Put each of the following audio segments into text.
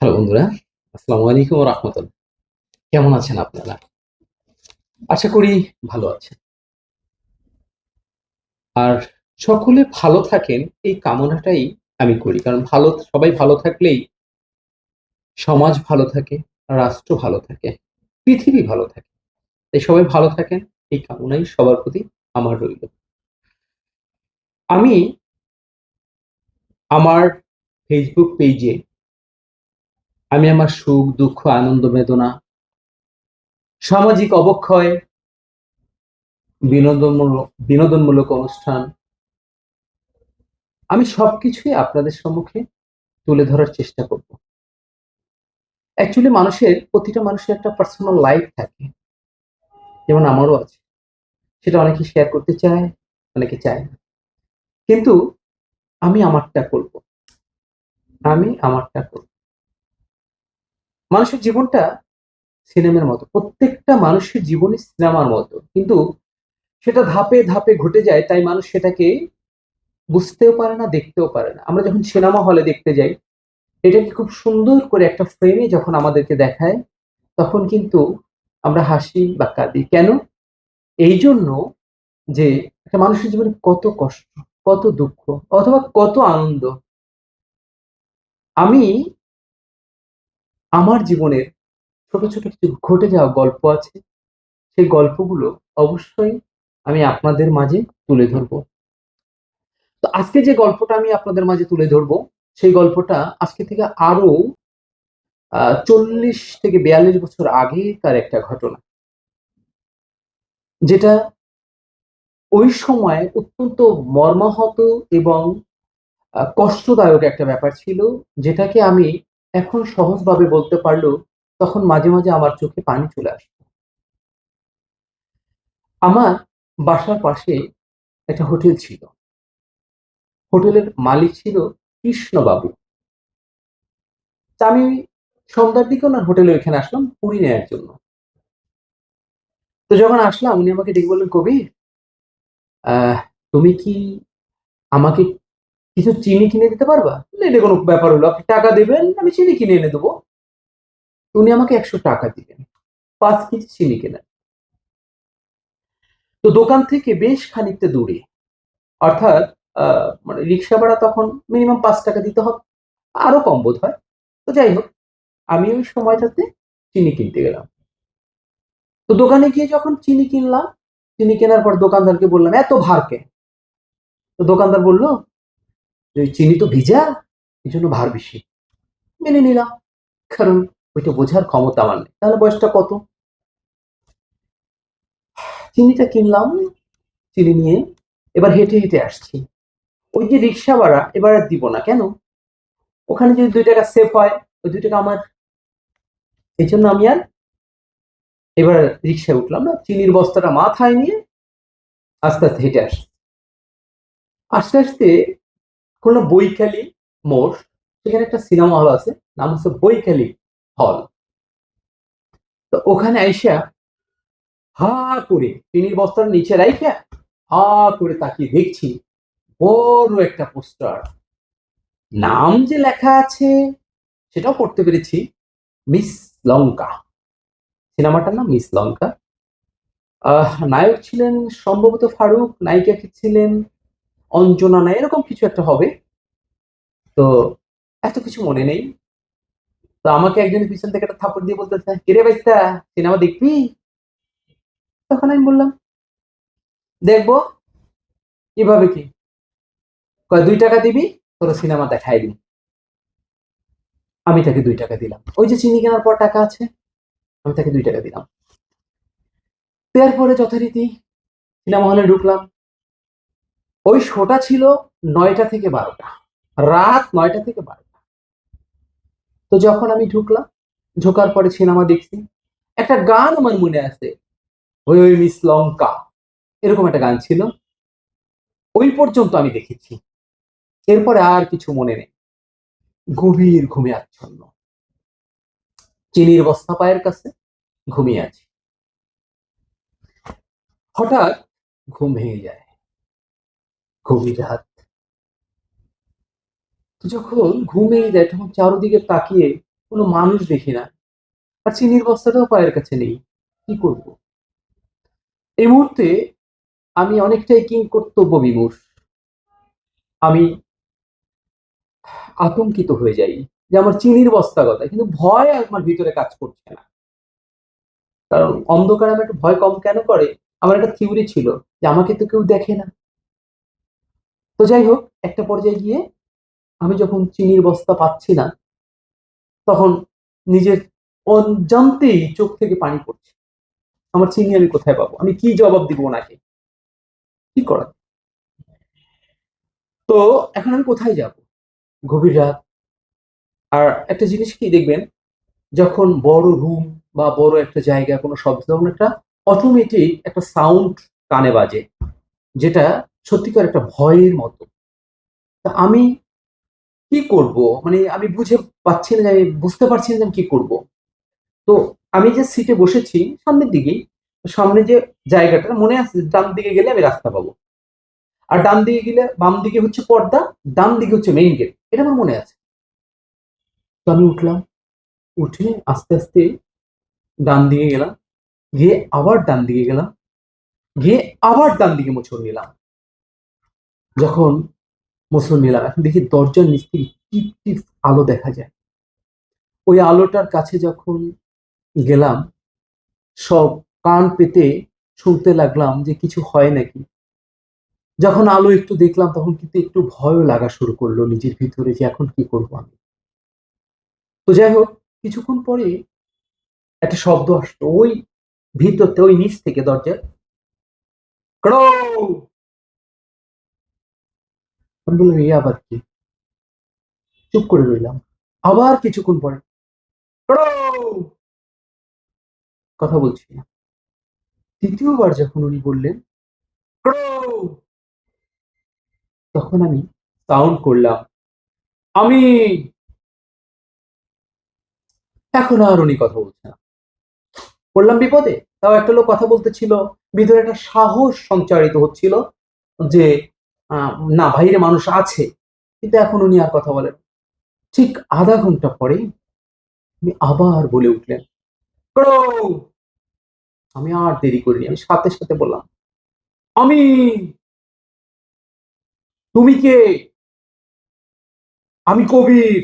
Hello বন্ধুরা, আসসালামু আলাইকুম রহমতুল্লাহ কেমন আছেন আপনারা? আশা করি ভালো আছেন। আর সকলে ভালো থাকেন, এই কামনাটাই আমি করি। কারণ ভালো, সবাই ভালো থাকলেই সমাজ ভালো থাকে, রাষ্ট্র ভালো থাকে, পৃথিবী ভালো থাকে। তাই সবাই ভালো থাকেন, এই কামনাই সবার প্রতি আমার রইল। আমি আমার ফেসবুক পেজে আমি আমার সুখ, দুঃখ, আনন্দ, বেদনা, সামাজিক অবক্ষয়, বিনোদনমূলক বিনোদনমূলক অনুষ্ঠান, আমি সবকিছুই আপনাদের সম্মুখে তুলে ধরার চেষ্টা করব। অ্যাকচুয়ালি মানুষের, প্রতিটা মানুষের একটা পার্সোনাল লাইফ থাকে। যেমন আমারও আছে। সেটা অনেকে শেয়ার করতে চায়, অনেকে চায় না। কিন্তু আমি আমারটা করব। আমি আমারটা করব। মানুষের জীবনটা সিনেমার মতো, প্রত্যেকটা মানুষের জীবনই সিনেমার মতো। কিন্তু সেটা ধাপে ধাপে ঘটে যায়, তাই মানুষ সেটাকে বুঝতেও পারে না, দেখতেও পারে না। আমরা যখন সিনেমা হলে দেখতে যাই, এটাকে খুব সুন্দর করে একটা ফ্রেমে যখন আমাদেরকে দেখায়, তখন কিন্তু আমরা হাসি বা কাঁদি। কেন? এই জন্য যে একটা মানুষের জীবনে কত কষ্ট, কত দুঃখ, অথবা কত আনন্দ। আমি আমার জীবনের ছোট ছোট কিছু ঘটে যাওয়া গল্প আছে। সেই গল্পগুলো অবশ্যই আমি আপনাদের মাঝে তুলে ধরবো। তো আজকে যে গল্পটা আমি আপনাদের মাঝে তুলে ধরবো, সেই গল্পটা আজকে থেকে আরও চল্লিশ থেকে বিয়াল্লিশ বছর আগেকার একটা ঘটনা। যেটা ওই সময় অত্যন্ত মর্মাহত এবং কষ্টদায়ক একটা ব্যাপার ছিল, যেটাকে আমি এখন সহজভাবে বলতে পারলেও তখন মাঝে মাঝে আমার চোখে পানি চলে আসতো আমার বাসার পাশে একটা হোটেল ছিল। হোটেলের মালিক ছিল কৃষ্ণবাবু। আমি সন্ধ্যার দিকে ওনার হোটেলে ওইখানে আসলাম, পুরী নেওয়ার জন্য। তো যখন আসলাম উনি আমাকে ডেকে বললেন কবি তুমি কি আমাকে কিছু চিনি কিনে দিতে পারবা? এটা কোনো ব্যাপার হলো, আপনি টাকা দেবেন, আমি চিনি কিনে এনে দেবো। উনি আমাকে একশো টাকা দিলেন, পাঁচ কেজি চিনি কেনেন। তো দোকান থেকে বেশ খানিকটা দূরে, অর্থাৎ মানে রিক্সা ভাড়া তখন মিনিমাম পাঁচ টাকা দিতে হবে, আরও কম বোধ হয়। তো যাই হোক, আমি ওই সময়টাতে চিনি কিনতে গেলাম। তো দোকানে গিয়ে যখন চিনি কিনলাম, চিনি কেনার পর দোকানদারকে বললাম, এত ভার কে তো দোকানদার বলল চিনি তো ভিজা, এই জন্য ভার বেশি। মেনে নিলাম, কারণ ওইটা বোঝার ক্ষমতা আমার নেই। তাহলে বয়সটা কত? চিনিটা কিনলাম, চিনি নিয়ে এবার হেঁটে হেঁটে আসছি। ওই যে রিক্সা ভাড়া, এবার আর দিব না। কেন? ওখানে যদি দুই টাকা সেভ হয়, ওই দুই টাকা আমার। এই জন্য আমি আর এবার রিক্সায় উঠলাম না। চিনির বস্তাটা মাথায় নিয়ে আস্তে আস্তে হেঁটে আসছি। আস্তে আস্তে কোনো বৈকালী মোড়, সেখানে একটা সিনেমা হল আছে, নাম হচ্ছে বৈকালী হল। তো ওখানে আইসা হা করে চিনির বস্তার নিচে রাইখা হা করে তাকিয়ে দেখছি, বড় একটা পোস্টার। নাম যে লেখা আছে, সেটাও পড়তে পেরেছি, মিস লঙ্কা। সিনেমাটার নাম মিস লঙ্কা। নায়ক ছিলেন সম্ভবত ফারুক নায়িকা ছিলেন অঞ্জনা না, এরকম কিছু একটা হবে। তো এত কিছু মনে নেই। তো আমাকে একজন পিছন থেকে একটা থাপড় দিয়ে বলতেছে কিরে বাইস্তা সিনেমা দেখবি? তখন আমি বললাম, দেখব। কীভাবে কি? কয়, দুই টাকা দিবি? তোর সিনেমা দেখাই দিই আমি তাকে দুই টাকা দিলাম। ওই যে চিনি কেনার পর টাকা আছে, আমি তাকে দুই টাকা দিলাম। দেওয়ার পরে যথারীতি সিনেমা হলে ঢুকলাম। ওই শোটা ছিল নয়টা থেকে বারোটা। রাত নয়টা থেকে বারোটা। তো যখন আমি ঢুকলাম, ঢোকার পরে সিনেমা দেখছি, একটা গান আমার মনে আছে, ওই ওই মিস লঙ্কা, এরকম একটা গান ছিল। ওই পর্যন্ত আমি দেখেছি। এরপরে আর কিছু মনে নেই। গভীর ঘুমে আচ্ছন্ন। চিনির বস্তা পায়ের কাছে ঘুমিয়ে আছি। হঠাৎ ঘুম ভেঙে যায়। গভীর রাত তো যখন ঘুম যায়, তখন চারোদিকে তাকিয়ে কোনো মানুষ দেখি না। আর চিনির বস্তাটাও পায়ের কাছে নেই। কি করব? এই মুহূর্তে আমি অনেকটাই কিং কর্তব্য বিমূর আমি আতঙ্কিত হয়ে যাই যে আমার চিনির বস্তা কথা কিন্তু ভয় আমার ভিতরে কাজ করছে না। কারণ অন্ধকারে আমার একটু ভয় কম কেন করে? আমার একটা থিওরি ছিল যে আমাকে তো কেউ দেখে না। তো যাই হোক, একটা পর্যায়ে গিয়ে আমি যখন চিনির বস্তা পাচ্ছি না তখন নিজের অজান্তেই চোখ থেকে পানি পড়ছে। আমার চিনি আমি কোথায় পাবো? আমি কি জবাব দিব ওনাকে? কি করা তো এখন আমি কোথায় যাব? গভীর রাত। আর একটা জিনিস কি দেখবেন, যখন বড় রুম বা বড় একটা জায়গা, কোনো শব্দ তখন একটা অটোমেটিক একটা সাউন্ড কানে বাজে, যেটা সত্যিকার একটা ভয়ের মতো। তা আমি কি করব? মানে আমি বুঝে পাচ্ছি না, আমি বুঝতে পারছি না আমি কি করব। তো আমি যে সিটে বসেছি, সামনের দিকেই সামনে যে জায়গাটা, মনে আছে ডান দিকে গেলে আমি রাস্তা পাবো। আর ডান দিকে গেলে বাম দিকে হচ্ছে পর্দা, ডান দিকে হচ্ছে মেইন গেট এটা আমার মনে আছে। তো আমি উঠলাম, উঠে আস্তে আস্তে ডান দিকে গেলাম, গিয়ে আবার ডান দিকে গেলাম, গিয়ে আবার ডান দিকে মোচড় নিলাম যখন নিলাম এখন দেখি দরজার নিচ থেকে টিপ টিপ আলো দেখা যায়। ওই আলোটার কাছে যখন গেলাম, সব কান পেতে শুনতে লাগলাম যে কিছু হয় নাকি। যখন আলো একটু দেখলাম, তখন কিন্তু একটু ভয়ও লাগা শুরু করল নিজের ভিতরে যে এখন কি করব আমি। তো যাই হোক, কিছুক্ষণ পরে একটা শব্দ আসলো। ওই ভিতরতে, ওই নিচ থেকে দরজা ক্রো এই আবার কি? চুপ করে রইলাম। আবার কিছুক্ষণ পরে। কথা বলছি না। তৃতীয়বার যখন উনি বললেন তখন আমি সাউন্ড করলাম, আমি! এখন আর উনি কথা বলছে না। পড়লাম বিপদে? তাও একটা লোক কথা বলতেছিল ভিতরে একটা সাহস সঞ্চারিত হচ্ছিল যে না, বাইরে মানুষ আছে, কিন্তু এখন উনি আর কথা বলেন ঠিক আধা ঘণ্টা পরেই উনি আবার বলে উঠলেন! আমি আর দেরি করিনি, আমি সাথে সাথে বললাম, আমি, তুমি কে? আমি কবির।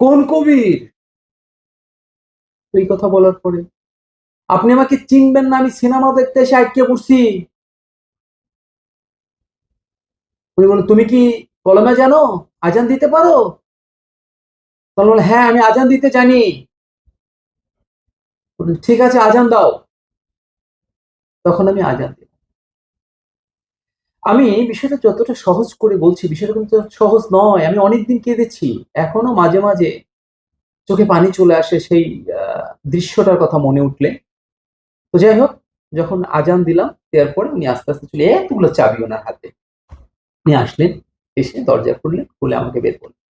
কোন কবির? এই কথা বলার পরে, আপনি আমাকে চিনবেন না, আমি সিনেমা দেখতে এসে আটকে পড়ছি। উনি বললেন তুমি কি কলমে জানো? আজান দিতে পারো? তখন বললেন হ্যাঁ আমি আজান দিতে জানি। ঠিক আছে, আজান দাও। তখন আমি আজান দিই আমি বিষয়টা যতটা সহজ করে বলছি, বিষয়টা কিন্তু সহজ নয়। আমি অনেকদিন কেঁদেছি এখনও মাঝে মাঝে চোখে পানি চলে আসে সেই দৃশ্যটার কথা মনে উঠলে। তো যাই হোক, যখন আজান দিলাম, দেওয়ার পরে উনি আস্তে আস্তে চলে এতগুলো চাবি ওনার হাতে। উনি আসলেন, এসে দরজা খুললেন, খুলে আমাকে বের করলেন।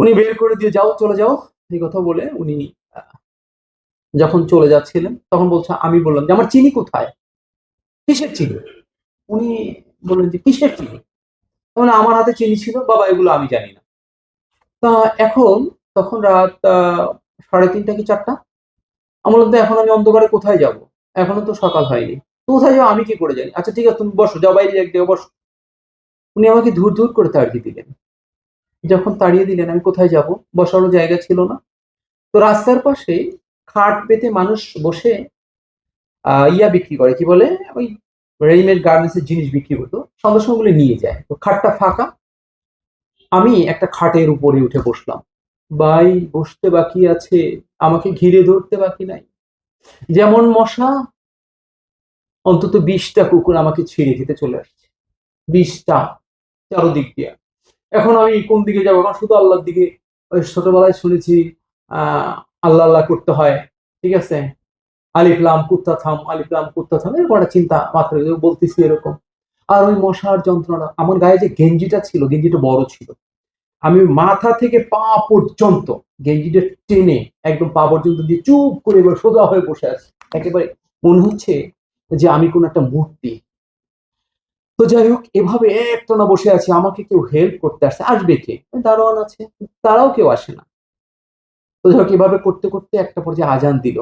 উনি বের করে দিয়ে, যাও, চলে যাও। এই কথা বলে উনি যখন চলে যাচ্ছিলেন, তখন বলছে, আমি বললাম যে, আমার চিনি কোথায়? কিসের চিনি? উনি বললেন যে, কিসের চিনি? আমার হাতে চিনি ছিল, বাবা, এগুলো আমি জানি না। তা এখন, তখন রাত সাড়ে তিনটা কি চারটা? আমি বললাম, তো এখন আমি অন্ধকারে কোথায় যাব? এখনও তো সকাল হয়নি। কোথায় যাও, আমি কি করে জানি? আচ্ছা ঠিক আছে, তুমি বসো, যাও, বাইরে এক দিকে বসো। উনি আমাকে ধূর ধূর করে তাড়িয়ে দিলেন। যখন তাড়িয়ে দিলেন, আমি কোথায় যাব? বসারও জায়গা ছিল না। তো রাস্তার পাশে খাট পেতে মানুষ বসে ইয়া বিক্রি করে। কি বলে? ওই রেডিমেড গার্মেন্টস এর জিনিস বিক্রি করতো। সময় ওগুলো নিয়ে যায়। তো খাটটা ফাঁকা। আমি একটা খাটের উপরে উঠে বসলাম। বাই বসতে বাকি আছে। আমাকে ঘিরে ধরতে বাকি নাই। যেমন মশা, অন্তত বিশটা কুকুর আমাকে ছিঁড়ে খেতে চলে আসছে। বিশটা। চারোদিক দিয়ে। এখন আমি কোন দিকে যাব? আমার শুধু আল্লাহর দিকে, ওই ছোটবেলায় শুনেছি, আহ, আল্লাহ আল্লাহ করতে হয়, ঠিক আছে? আলিফলাম কুত্তা থাম আলিফলাম কুত্তা থাম, এরকম একটা চিন্তা মাথায় বলতেছি এরকম। আর ওই মশার যন্ত্রণা, আমার গায়ে যে গেঞ্জিটা ছিল, গেঞ্জিটা বড় ছিল, আমি মাথা থেকে পা পর্যন্ত গেঞ্জিটা টেনে একদম পা পর্যন্ত দিয়ে চুপ করে এবার সোজা হয়ে বসে আছি। একেবারে মনে হচ্ছে যে আমি কোন একটা মূর্তি তো যাই হোক, এভাবে একটানা বসে আছি, আমাকে কেউ হেল্প করতে আসছে। আসবে কে? দারোয়ান আছে, তারাও কেউ আসে না। তো যাই হোক, এভাবে করতে করতে একটা পর্যায়ে আজান দিল।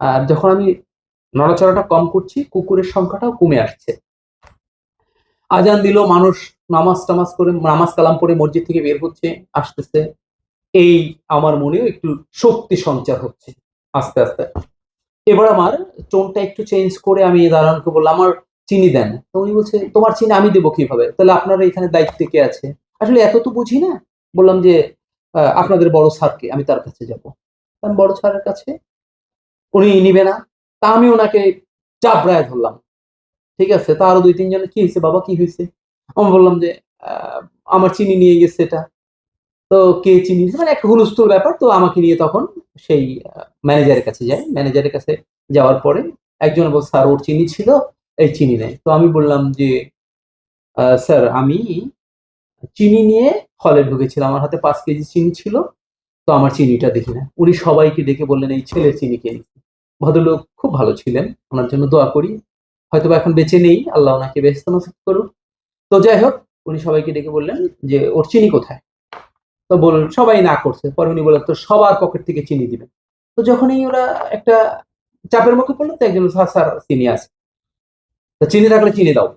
আর যখন আমি নড়াচড়াটা কম করছি, কুকুরের সংখ্যাটাও কমে আসছে। আজান দিল, মানুষ নামাজ টামাজ করে, নামাজ কালাম পরে মসজিদ থেকে বের হচ্ছে, আসতেছে। এই আমার মনেও একটু শক্তি সঞ্চার হচ্ছে, আস্তে আস্তে। এবার আমার টোনটা একটু চেঞ্জ করে আমি দারোয়ানকে বললাম, আমার চিনি দেন। তো উনি বলছে তোমার চিনি আমি দেবো কীভাবে? তাহলে আপনার এখানে দায়িত্বে কে আছে? আসলে এত তো বুঝি না। বললাম যে আপনাদের বড় স্যারকে আমি তার কাছে যাব। আমি বড় স্যারের কাছে? উনি নিবে না। তা আমি ওনাকে চাপড়ায় ধরলাম। ঠিক আছে, তা আরও দুই তিনজন কি হয়েছে, বাবা কি হয়েছে? আমি বললাম যে আমার চিনি নিয়ে গেছে এটা। তো কে চিনি? মানে একটা হুলস্থুল ব্যাপার। তো আমাকে নিয়ে তখন সেই ম্যানেজারের কাছে যাই। ম্যানেজারের কাছে যাওয়ার পরে একজন বল স্যার, ওর চিনি ছিল। এই চিনি নেই। তো আমি বললাম যে স্যার, আমি চিনি নিয়ে হলে ঢুকেছিলাম। আমার হাতে পাঁচ কেজি চিনি ছিল, তো আমার চিনিটা দেখি না। উনি সবাইকে ডেকে বললেন, এই ছেলের চিনি কে ভদ্রলোক খুব ভালো ছিলেন। ওনার জন্য দোয়া করি। হয়তো এখন বেঁচে নেই। আল্লাহ ওনাকে ব্যস্ত নসিব করুক। তো যাই হোক, উনি সবাইকে ডেকে বললেন যে, ওর চিনি কোথায়? তো বল, সবাই না করছে। পরে উনি বললেন তো সবার পকেট থেকে চিনি দিবেন তো যখনই ওরা একটা চাপের মুখে পড়ল, তো একজন স্যার স্যার, চিনি আছে। চিনি থাকলে চিনি দাও।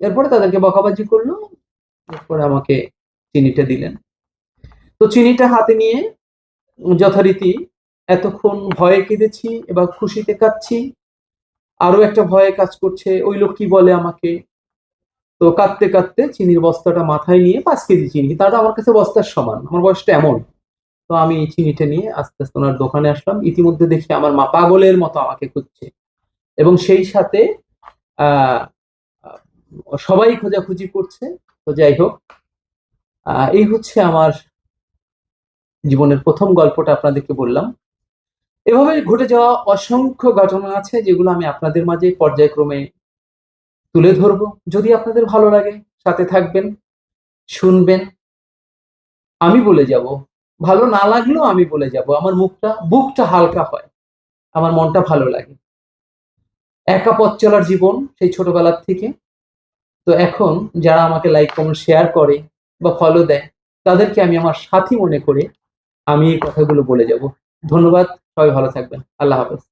এরপরে তাদেরকে বকাবাজি করল। এরপরে আমাকে চিনিটা দিলেন। তো চিনিটা হাতে নিয়ে যথারীতি এতক্ষণ ভয়ে কেঁদেছি, এবার খুশিতে কাঁদছি। আরও একটা ভয়ে কাজ করছে, ওই লোক কি বলে আমাকে? তো কাঁদতে কাঁদতে চিনির বস্তাটা মাথায় নিয়ে পাঁচ কেজি চিনি তাটা আমার কাছে বস্তার সমান, আমার বয়সটা এমন। তো আমি চিনিটা নিয়ে আস্তে আস্তে ওনার দোকানে আসলাম। ইতিমধ্যে দেখি আমার মা পাগলের মতো আমাকে খুঁজছে। এবং সেই সাথে সবাই খোঁজাখুঁজি করছে। তো যাই হোক এই হচ্ছে আমার জীবনের প্রথম গল্পটা আপনাদেরকে বললাম। এভাবে ঘটে যাওয়া অসংখ্য ঘটনা আছে যেগুলো আমি আপনাদের মাঝে পর্যায়ক্রমে তুলে ধরবো। যদি আপনাদের ভালো লাগে, সাথে থাকবেন, শুনবেন, আমি বলে যাব। ভালো না লাগলেও আমি বলে যাব। আমার মুখটা, বুকটা হালকা হয়। আমার মনটা ভালো লাগে। একা পথ চলার জীবন সেই ছোটবেলার থেকে। তো এখন যারা আমাকে লাইক কমেন্ট শেয়ার করে বা ফলো দেয়, তাদেরকে আমি আমার সাথী মনে করে আমি এই কথাগুলো বলে যাব। ধন্যবাদ, সবাই ভালো থাকবেন। আল্লাহ হাফেজ।